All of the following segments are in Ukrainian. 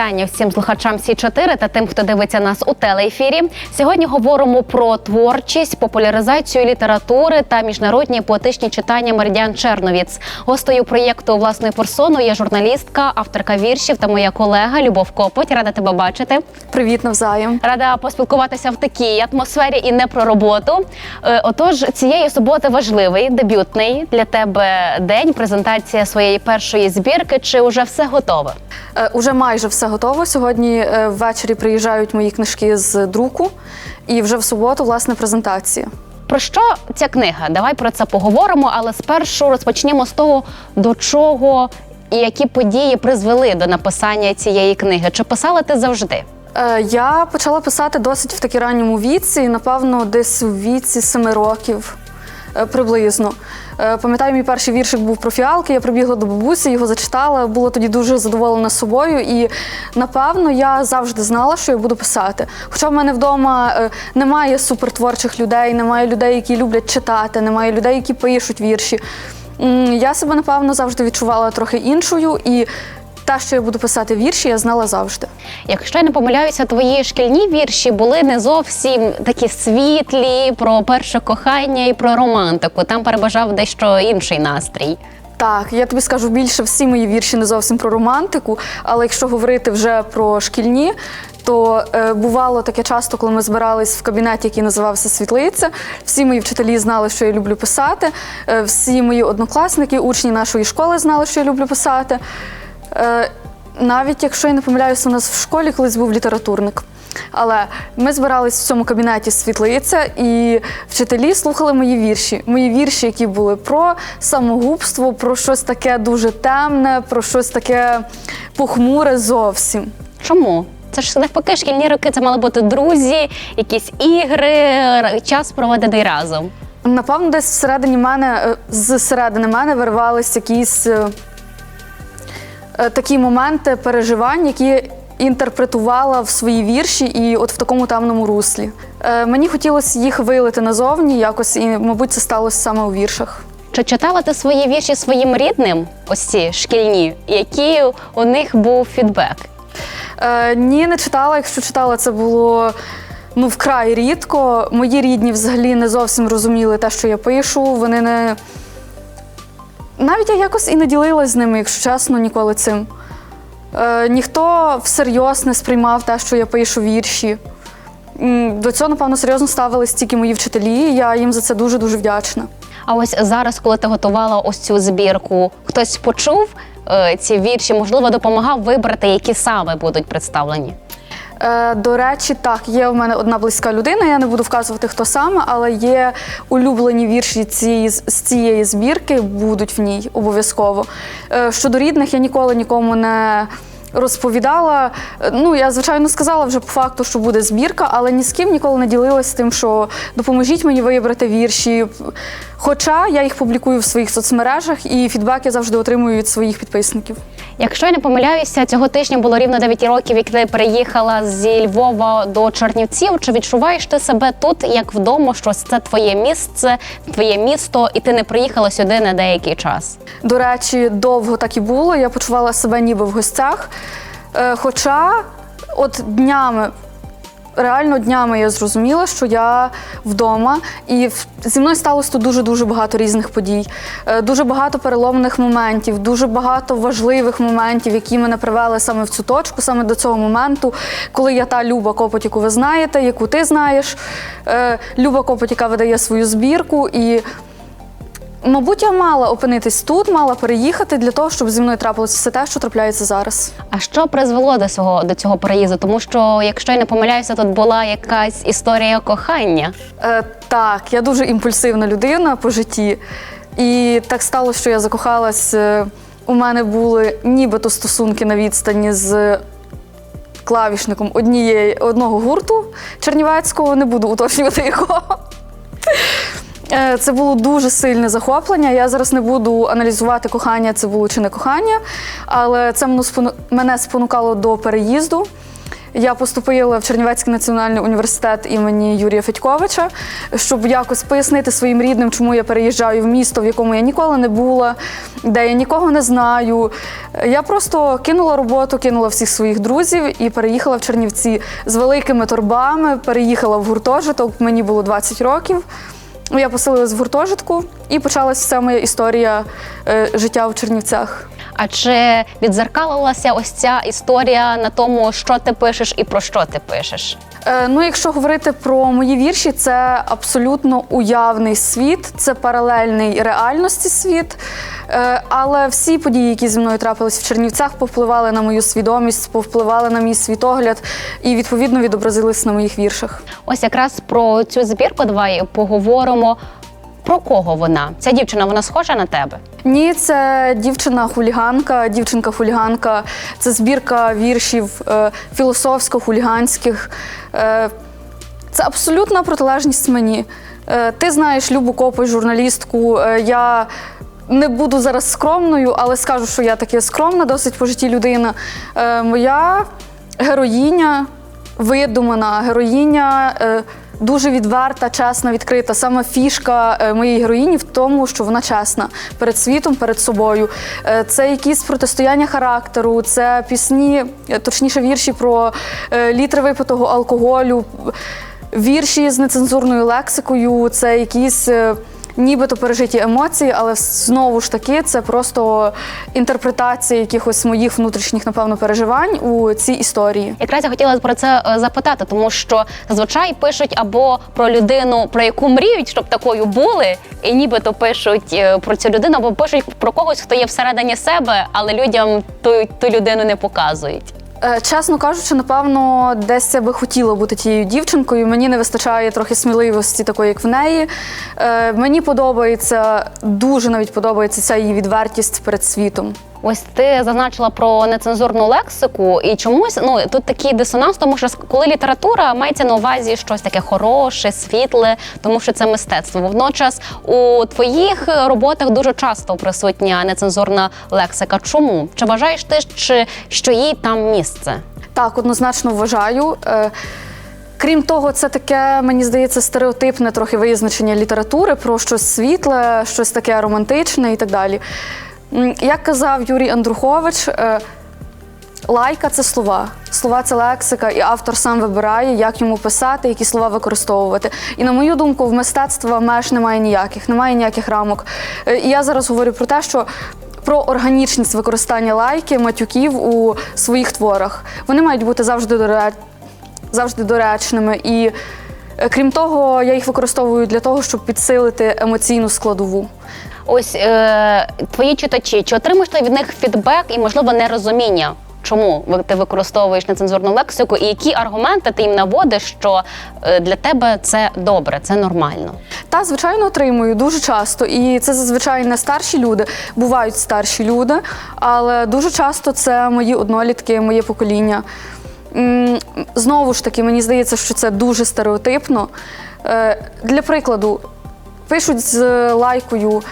Вітання всім слухачам Сі 4 та тим, хто дивиться нас у телеефірі. Сьогодні говоримо про творчість, популяризацію літератури та міжнародні поетичні читання Меридіан Черновіц. Гостею проєкту власною персоною є журналістка, авторка віршів та моя колега Любов Копоть. Рада тебе бачити. Привіт навзаєм. Рада поспілкуватися в такій атмосфері і не про роботу. Е, Отож, цієї суботи важливий дебютний для тебе день. Презентація своєї першої збірки. Чи вже все готове? Е, Уже майже все готово. Сьогодні е, ввечері приїжджають мої книжки з друку, і вже в суботу власне презентація. Про що ця книга? Давай про це поговоримо, але спершу розпочнімо з того, до чого і які події призвели до написання цієї книги. Чи писала ти завжди? Е, Я почала писати досить в такі ранньому віці, напевно, десь у віці семи років приблизно. Е, Пам'ятаю, мій перший віршик був про фіалки. Я прибігла до бабусі, його зачитала. Була тоді дуже задоволена собою. І напевно я завжди знала, що я буду писати. Хоча в мене вдома е, немає супертворчих людей, немає людей, які люблять читати, немає людей, які пишуть вірші. Я себе напевно завжди відчувала трохи іншою, і те, що я буду писати вірші, я знала завжди. Якщо я не помиляюся, твої шкільні вірші були не зовсім такі світлі про перше кохання і про романтику. Там перебажав дещо інший настрій. Так, я тобі скажу більше, всі мої вірші не зовсім про романтику, але якщо говорити вже про шкільні, то е, бувало таке часто, коли ми збирались в кабінеті, який називався Світлиця. Всі мої вчителі знали, що я люблю писати. Е, всі мої однокласники, учні нашої школи знали, що я люблю писати. Е, навіть якщо я не помиляюся, у нас в школі колись був літературник. Але ми збирались в цьому кабінеті світлиця, і вчителі слухали мої вірші. Мої вірші, які були про самогубство, про щось таке дуже темне, про щось таке похмуре зовсім. Чому? Це ж навпаки, шкільні роки це мали бути друзі, якісь ігри, час проведений разом. Напевно, десь всередині мене, е, з середини мене виривались якісь е, такі моменти переживань, які інтерпретувала в свої вірші і от в такому темному руслі. Е, Мені хотілося їх вилити назовні якось, і, мабуть, це сталося саме у віршах. Чи читала ти свої вірші своїм рідним, ось ці шкільні, який у них був фідбек? Е, ні, не читала. Якщо читала, це було ну вкрай рідко. Мої рідні взагалі не зовсім розуміли те, що я пишу. Вони не навіть я якось і не ділилась з ними, якщо чесно, ніколи цим. Е, ніхто всерйоз не сприймав те, що я пишу вірші. До цього, напевно, серйозно ставились тільки мої вчителі. і Я їм за це дуже дуже вдячна. А ось зараз, коли ти готувала ось цю збірку, хтось почув е, ці вірші, можливо, допомагав вибрати, які саме будуть представлені. Е, До речі, так, є в мене одна близька людина. Я не буду вказувати, хто саме, але є улюблені вірші цієї з цієї збірки, будуть в ній обов'язково. Е, Щодо рідних, я ніколи нікому не розповідала. Е, Ну, я звичайно сказала вже по факту, що буде збірка, але ні з ким ніколи не ділилась тим, що допоможіть мені вибрати вірші. Хоча я їх публікую в своїх соцмережах, і фідбек я завжди отримую від своїх підписників. Якщо я не помиляюся, цього тижня було рівно 9 років, як ти переїхала зі Львова до Чернівців. Чи відчуваєш ти себе тут як вдома? Що це твоє місце, твоє місто, і ти не приїхала сюди на деякий час? До речі, довго так і було. Я почувала себе ніби в гостях. Е, Хоча, от днями, реально днями я зрозуміла, що я вдома, і зі мною сталося тут дуже-дуже багато різних подій, Е, дуже багато переломних моментів, дуже багато важливих моментів, які мене привели саме в цю точку, саме до цього моменту, коли я та Люба Копоть, яку ви знаєте, яку ти знаєш. Е, Люба Копоть, яка видає свою збірку. І Мабуть, я мала опинитись тут, мала переїхати для того, щоб зі мною трапилося все те, що трапляється зараз. А що призвело до цього до цього переїзду? Тому що, якщо я не помиляюся, тут була якась історія кохання. Е, так, я дуже імпульсивна людина по житті. І так сталося, що я закохалась. е, У мене були нібито стосунки на відстані з клавішником однієї одного гурту Чернівецького, не буду уточнювати його. Е, Це було дуже сильне захоплення. Я зараз не буду аналізувати кохання, це було чи не кохання, але це мене спонукало до переїзду. я поступила в Чернівецький національний університет імені Юрія Федьковича, щоб якось пояснити своїм рідним, чому я переїжджаю в місто, в якому я ніколи не була, де я нікого не знаю. Я просто кинула роботу, кинула всіх своїх друзів і переїхала в Чернівці з великими торбами. Переїхала в гуртожиток. Мені було 20 років. Я поселилась в гуртожитку і почалася вся моя історія е, життя в Чернівцях. А чи відзеркалилася ось ця історія на тому, що ти пишеш і про що ти пишеш? Е, Ну, якщо говорити про мої вірші, це абсолютно уявний світ, це паралельний реальності світ. Е, Але всі події, які зі мною трапились в Чернівцях, повпливали на мою свідомість, повпливали на мій світогляд і відповідно відобразились на моїх віршах. Ось якраз про цю збірку давай поговоримо. Про кого вона? Ця дівчина вона схожа на тебе? Ні, це дівчина-хуліганка, дівчинка-хуліганка. Це збірка віршів е, філософсько-хуліганських. Е, це абсолютна протилежність мені. Е, ти знаєш Любу Копой, журналістку. Е, я не буду зараз скромною, але скажу, що я таки скромна, досить по житті людина. Е, моя героїня видумана, героїня. Е, Дуже відверта, чесна, відкрита. Саме фішка е, моєї героїні в тому, що вона чесна перед світом, перед собою. Е, Це якісь протистояння характеру, це пісні, е, точніше, вірші про літри випитого алкоголю, вірші з нецензурною лексикою, це якісь. Нібито пережиті емоції, але знову ж таки це просто інтерпретація якихось моїх внутрішніх, напевно, переживань у цій історії. Якраз я хотіла про це е, запитати, тому що зазвичай пишуть або про людину, про яку мріють, щоб такою були, і нібито пишуть е, про цю людину, або пишуть про когось, хто є всередині себе, але людям ту, ту людину не показують. Е, Чесно кажучи, напевно, десь я би хотіла бути тією дівчинкою. Мені не вистачає трохи сміливості, такої, як в неї. Е, Мені подобається, дуже навіть подобається ця її відвертість перед світом. Ось ти зазначила про нецензурну лексику, і чомусь ну тут такий дисонанс, тому що коли література мається на увазі щось таке хороше, світле, тому що це мистецтво. Водночас у твоїх роботах дуже часто присутня нецензурна лексика. Чому? Чи вважаєш ти, чи що їй там місце? Так, однозначно вважаю. Е, Крім того, це таке, мені здається, стереотипне трохи визначення літератури про щось світле, щось таке романтичне і так далі. Як казав Юрій Андрухович, е, лайка це слова. Слова це лексика, і автор сам вибирає, як йому писати, які слова використовувати. І на мою думку, в мистецтва меж немає ніяких, немає ніяких рамок. Е, І я зараз говорю про те, що. Про органічність використання лайки, матюків у своїх творах. Вони мають бути завжди доре- завжди доречними. І е, крім того, я їх використовую для того, щоб підсилити емоційну складову. Ось е, твої читачі, чи отримуєш ти від них фідбек і, можливо, нерозуміння? Чому ти використовуєш нецензурну лексику, і які аргументи ти їм наводиш, що е, для тебе це добре, це нормально? Та, звичайно, отримую дуже часто. І це зазвичай не старші люди, бувають старші люди, але дуже часто це мої однолітки, моє покоління. Знову ж таки, мені здається, що це дуже стереотипно. Е, Для прикладу, пишуть з лайкою.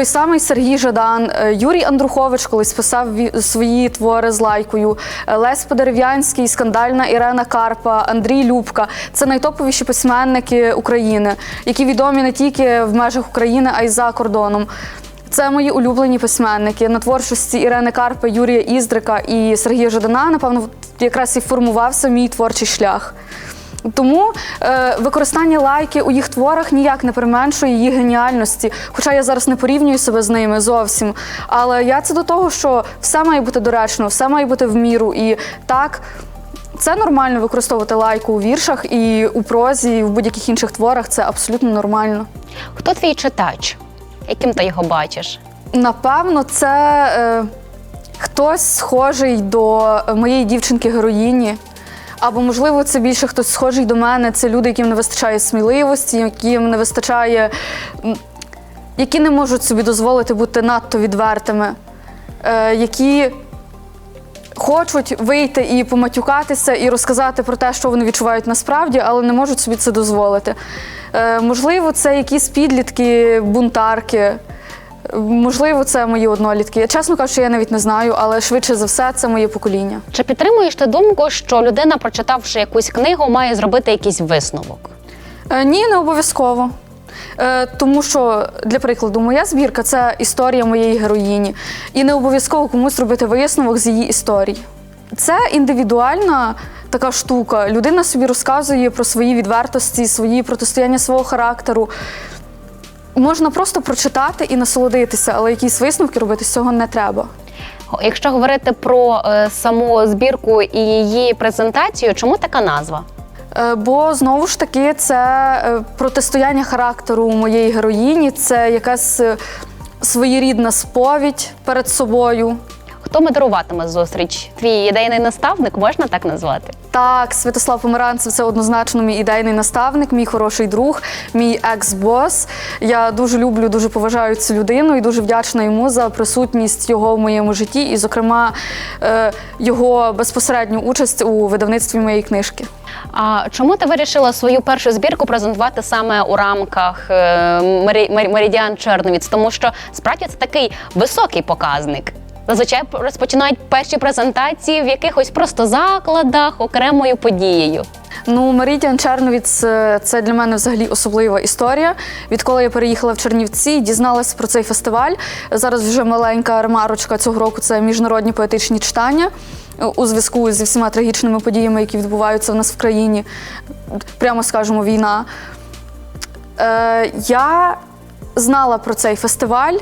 Той самий Сергій Жадан, е, Юрій Андрухович колись писав свої твори з лайкою, е, Лесь Подерев'янський, скандальна Ірена Карпа, Андрій Любка. Це найтоповіші письменники України, які відомі не тільки в межах України, а й за кордоном. Це мої улюблені письменники на творчості Ірени Карпи, Юрія Іздрика і Сергія Жадана. Напевно, якраз і формувався мій творчий шлях. Тому е, використання лайки у їх творах ніяк не применшує її геніальності. Хоча я зараз не порівнюю себе з ними зовсім. Але я це до того, що все має бути доречно, все має бути в міру. І так, це нормально використовувати лайку у віршах і у прозі, і в будь-яких інших творах. Це абсолютно нормально. Хто твій читач? Яким ти його бачиш? Напевно, це е, хтось схожий до моєї дівчинки-героїні. Або, можливо, це більше хтось схожий до мене. Це люди, яким не вистачає сміливості, яким не вистачає, які не можуть собі дозволити бути надто відвертими, е, які хочуть вийти і поматюкатися, і розказати про те, що вони відчувають насправді, але не можуть собі це дозволити. Е, можливо, це якісь підлітки, бунтарки. Можливо, це мої однолітки. Я чесно кажучи, я навіть не знаю, але швидше за все це моє покоління. Чи підтримуєш ти думку, що людина, прочитавши якусь книгу, має зробити якийсь висновок? Е, Ні, не обов'язково. Е, Тому що, для прикладу, моя збірка це історія моєї героїні. І не обов'язково комусь робити висновок з її історій. Це індивідуальна така штука. Людина собі розказує про свої відвертості, свої протистояння свого характеру. Можна просто прочитати і насолодитися, але якісь висновки робити з цього не треба. Якщо говорити про е, саму збірку і її презентацію, чому така назва? Е, Бо знову ж таки це е, протистояння характеру моєї героїні, це якась е, своєрідна сповідь перед собою. Хто модеруватиме зустріч? Твій ідейний наставник можна так назвати? Так, Святослав Померанцев це однозначно мій ідейний наставник, мій хороший друг, мій екс-бос. Я дуже люблю, дуже поважаю цю людину і дуже вдячна йому за присутність його в моєму житті, і, зокрема, е, його безпосередню участь у видавництві моєї книжки. А чому ти вирішила свою першу збірку презентувати саме у рамках е, Меридіан Черновіць? Тому що справді це такий високий показник. Зазвичай розпочинають перші презентації в якихось просто закладах окремою подією. Ну, Меридіан Черновіц е, це для мене взагалі особлива історія. Відколи я переїхала в Чернівці, і дізналась про цей фестиваль. Зараз вже маленька ремарочка цього року це міжнародні поетичні читання е, у зв'язку зі всіма трагічними подіями, які відбуваються в нас в країні. Прямо скажемо, війна. Е, я знала про цей фестиваль.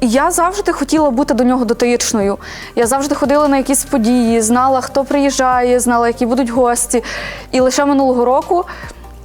Я завжди хотіла бути до нього дотичною. Я завжди ходила на якісь події, знала, хто приїжджає, знала, які будуть гості. І лише минулого року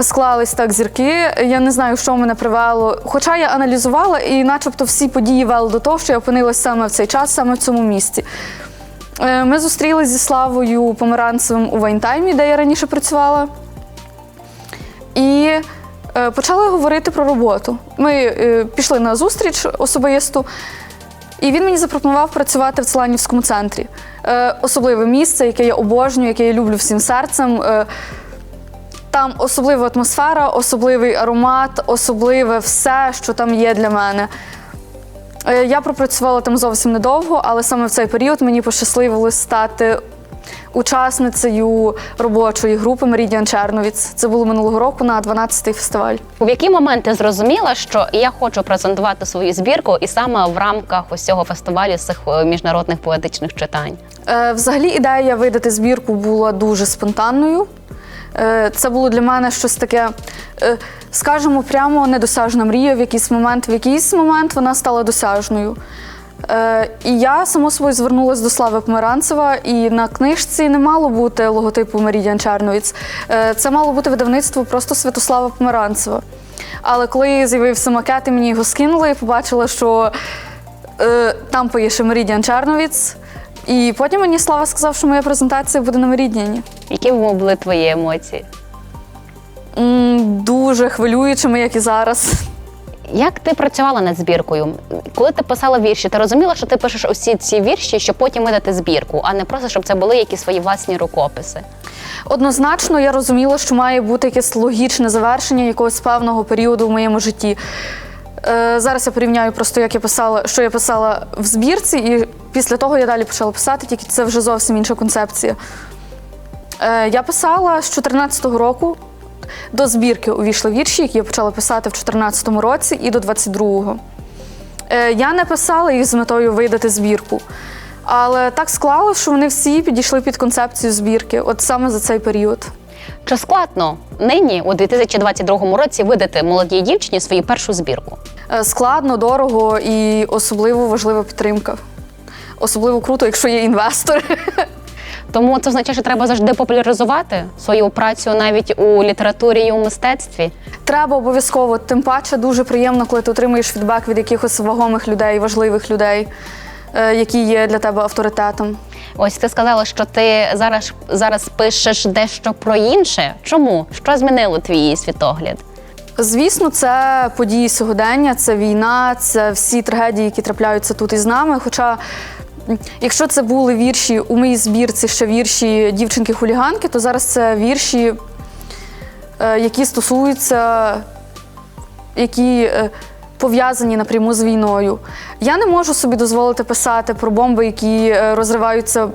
склались так зірки. Я не знаю, що мене привело. Хоча я аналізувала, і начебто всі події вели до того, що я опинилась саме в цей час, саме в цьому місці. Е, Ми зустрілися зі Славою Померанцевим у Вайнтаймі, де я раніше працювала. І почали говорити про роботу. Ми е, пішли на зустріч особисту, і він мені запропонував працювати в Целанівському центрі. Е, особливе місце, яке я обожнюю, яке я люблю всім серцем. Е, там особлива атмосфера, особливий аромат, особливе все, що там є для мене. Е, Я пропрацювала там зовсім недовго, але саме в цей період мені пощасливилось стати учасницею робочої групи Мерідіан Черновіц. Це було минулого року на 12-й фестиваль. У який момент ти зрозуміла, що я хочу презентувати свою збірку і саме в рамках ось цього фестивалю з цих е, міжнародних поетичних читань? Е, Взагалі ідея видати збірку була дуже спонтанною. Е, Це було для мене щось таке, е, скажімо, прямо недосяжна мрія в якийсь момент. В якийсь момент вона стала досяжною. Е, І я само собою звернулася до Слави Померанцева, і на книжці не мало бути логотипу Мерідіан Черновіц. Е, Це мало бути видавництво просто Святослава Померанцева. Але коли з'явився макет, і мені його скинули, я побачила, що е, там пише Мерідіан Черновіц. І потім мені Слава сказав, що моя презентація буде на Мерідіані. Які були твої емоції? М, Дуже хвилюючими, як і зараз. Як ти працювала над збіркою? Коли ти писала вірші, ти розуміла, що ти пишеш усі ці вірші, щоб потім видати збірку, а не просто щоб це були якісь свої власні рукописи. Однозначно, я розуміла, що має бути якесь логічне завершення якогось певного періоду в моєму житті. Е, зараз я порівняю просто, як я писала, що я писала в збірці, і після того я далі почала писати, тільки це вже зовсім інша концепція. Е, я писала з 14-го року. До збірки увійшли вірші, які я почала писати в 14-му році і до 22-го. Е, Я не писала їх з метою видати збірку. Але так склалося, що вони всі підійшли під концепцію збірки, от саме за цей період. Чи складно нині, у 2022 році, видати молодій дівчині свою першу збірку? Е, Складно, дорого і особливо важлива підтримка. Особливо круто, якщо є інвестор. Тому це означає, що треба завжди популяризувати свою працю навіть у літературі і у мистецтві. Треба обов'язково, тим паче дуже приємно, коли ти отримуєш фідбек від якихось вагомих людей, важливих людей, е, які є для тебе авторитетом. Ось ти сказала, що ти зараз, зараз пишеш дещо про інше. Чому? Що змінило твій світогляд? Звісно, це події сьогодення, це війна, це всі трагедії, які трапляються тут із нами. Хоча, якщо це були вірші у моїй збірці, ще вірші дівчинки-хуліганки, то зараз це вірші, е, які стосуються, які е, пов'язані напряму з війною. Я не можу собі дозволити писати про бомби, які е, розриваються.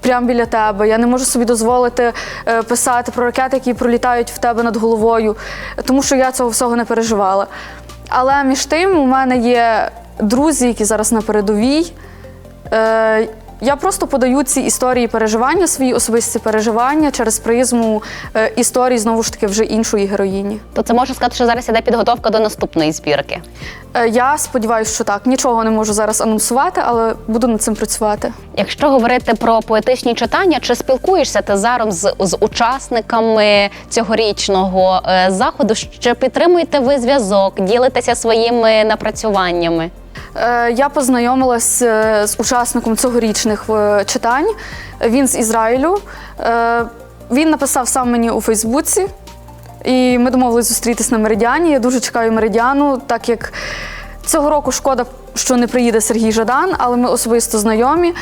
Прямо біля тебе. Я не можу собі дозволити писати про ракети, які пролітають в тебе над головою, тому що я цього всього не переживала. Але між тим, у мене є друзі, які зараз на передовій. Е, я просто подаю ці історії переживання, свої особисті переживання через призму е, історії, знову ж таки, вже іншої героїні. То це можна сказати, що зараз іде підготовка до наступної збірки. Е, я сподіваюся, що так. Нічого не можу зараз анонсувати, але буду над цим працювати. Якщо говорити про поетичні читання, чи спілкуєшся ти зараз з, з учасниками цьогорічного е, заходу? Чи підтримуєте ви зв'язок, ділитеся своїми напрацюваннями? Е, Я познайомилась е, з учасником цьогорічних е, читань. Він з Ізраїлю. Він написав сам мені у Фейсбуці, і ми домовились зустрітись на Меридіані. Я дуже чекаю Меридіану, так як цього року шкода, що не приїде Сергій Жадан, але ми особисто знайомі.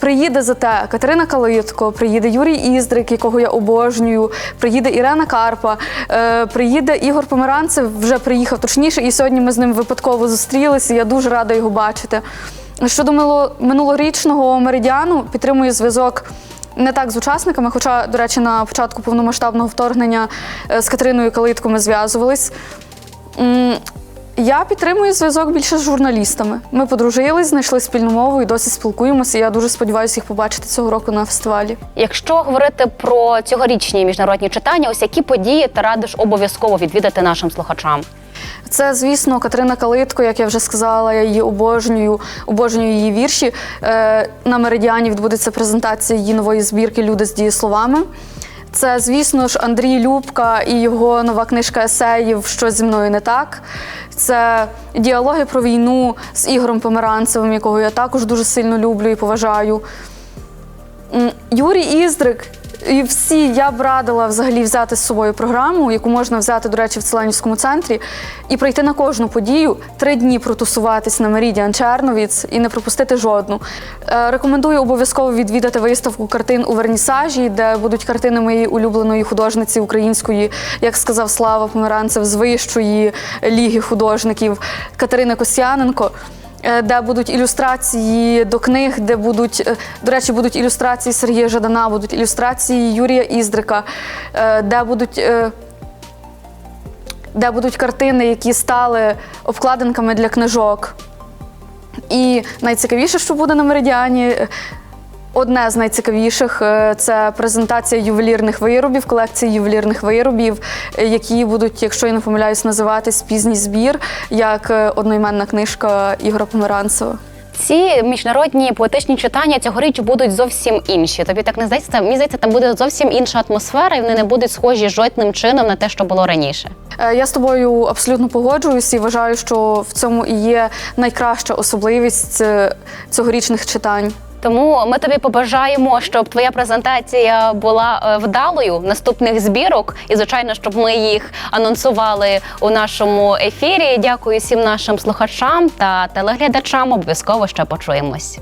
Приїде зате Катерина Калитко, приїде Юрій Іздрик, якого я обожнюю, приїде Ірена Карпа, е, приїде Ігор Померанцев, вже приїхав точніше, і сьогодні ми з ним випадково зустрілися. Я дуже рада його бачити. Щодо минулорічного меридіану, підтримую зв'язок. Не так з учасниками, хоча, до речі, на початку повномасштабного вторгнення е, з Катериною Калитко ми зв'язувались. Я підтримую зв'язок більше з журналістами. Ми подружились, знайшли спільну мову і досі спілкуємося. Я дуже сподіваюся їх побачити цього року на фестивалі. Якщо говорити про цьогорічні міжнародні читання, ось які події ти радиш обов'язково відвідати нашим слухачам? Це, звісно, Катерина Калитко, як я вже сказала, я її обожнюю, обожнюю її вірші. Е, На Меридіані відбудеться презентація її нової збірки Люди з дієсловами. Це, звісно ж, Андрій Любка і його нова книжка есеїв Що зі мною не так. Це діалоги про війну з Ігорем Померанцевим, якого я також дуже сильно люблю і поважаю. Юрій Іздрик і всі я б радила взагалі взяти з собою програму, яку можна взяти, до речі, в Целенівському центрі, і прийти на кожну подію, три дні протусуватись на Меридіан Черновіц і не пропустити жодну. Е, Рекомендую обов'язково відвідати виставку картин у Вернісажі, де будуть картини моєї улюбленої художниці української, як сказав Слава Померанцев, з вищої ліги художників Катерини Косяненко де будуть ілюстрації до книг, де будуть, е, до речі, будуть ілюстрації Сергія Жадана, будуть ілюстрації Юрія Іздрика, е, де будуть. е, Де будуть картини, які стали обкладинками для книжок. І найцікавіше, що буде на Меридіані, е, одне з найцікавіших е, це презентація ювелірних виробів, колекції ювелірних виробів, е, які будуть, якщо я не помиляюсь, називатись пізній збір, як е, одноіменна книжка Ігора Померанцева. Ці міжнародні поетичні читання цьогоріч будуть зовсім інші. Тобі так не здається? Мені здається, там буде зовсім інша атмосфера, і вони не будуть схожі жодним чином на те, що було раніше. Я з тобою абсолютно погоджуюсь і вважаю, що в цьому і є найкраща особливість цьогорічних читань. Тому ми тобі побажаємо, щоб твоя презентація була е, вдалою наступних збірок, і звичайно, щоб ми їх анонсували у нашому ефірі. Дякую всім нашим слухачам та телеглядачам. Обов'язково ще почуємось.